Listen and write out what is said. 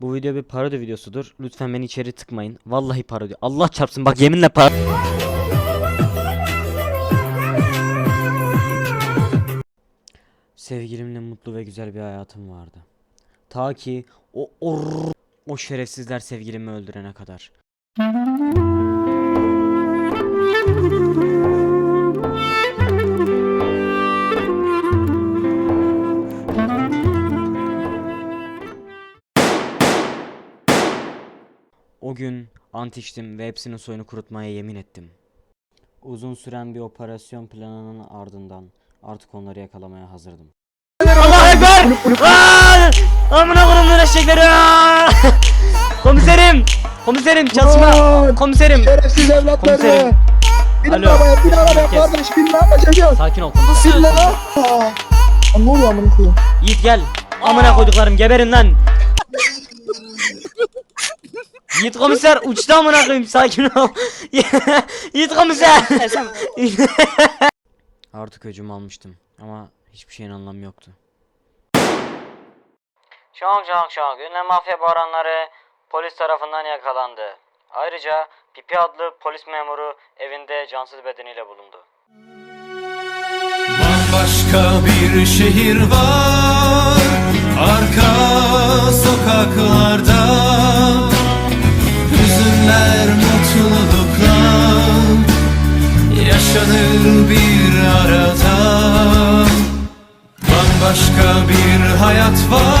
Bu video bir parodi videosudur. Lütfen beni içeri tıkmayın. Vallahi parodi. Allah çarpsın bak yeminle parodi. Sevgilimle mutlu ve güzel bir hayatım vardı. Ta ki o or o şerefsizler sevgilimi öldürene kadar. O gün ant içtim ve hepsinin soyunu kurutmaya yemin ettim. Uzun süren bir operasyon planının ardından artık onları yakalamaya hazırdım. Allah Ekber! Aa! Amına koyduğum eşekleri! Komiserim! Komiserim çatışma! Lan! Komiserim! Şerefsiz evlatları. Komiserim. Bin Alo. arabaya, bin arabaya Kes. kardeş, bin arabaya çocuğum. Sakin ol. Aa. Lan Ne oluyor amına koyayım? Yiğit gel. Amına koyduklarım geberin lan. Yiğit komiser uçtu amına koyayım sakin ol. Yiğit komiser. Artık öcümü almıştım ama hiçbir şeyin anlamı yoktu. Şok şok şok. Ünlü mafya baranları polis tarafından yakalandı. Ayrıca Pipi adlı polis memuru evinde cansız bedeniyle bulundu. Bambaşka bir şehir var Arka sokaklarda Yaşanır bir arada. Bambaşka bir hayat var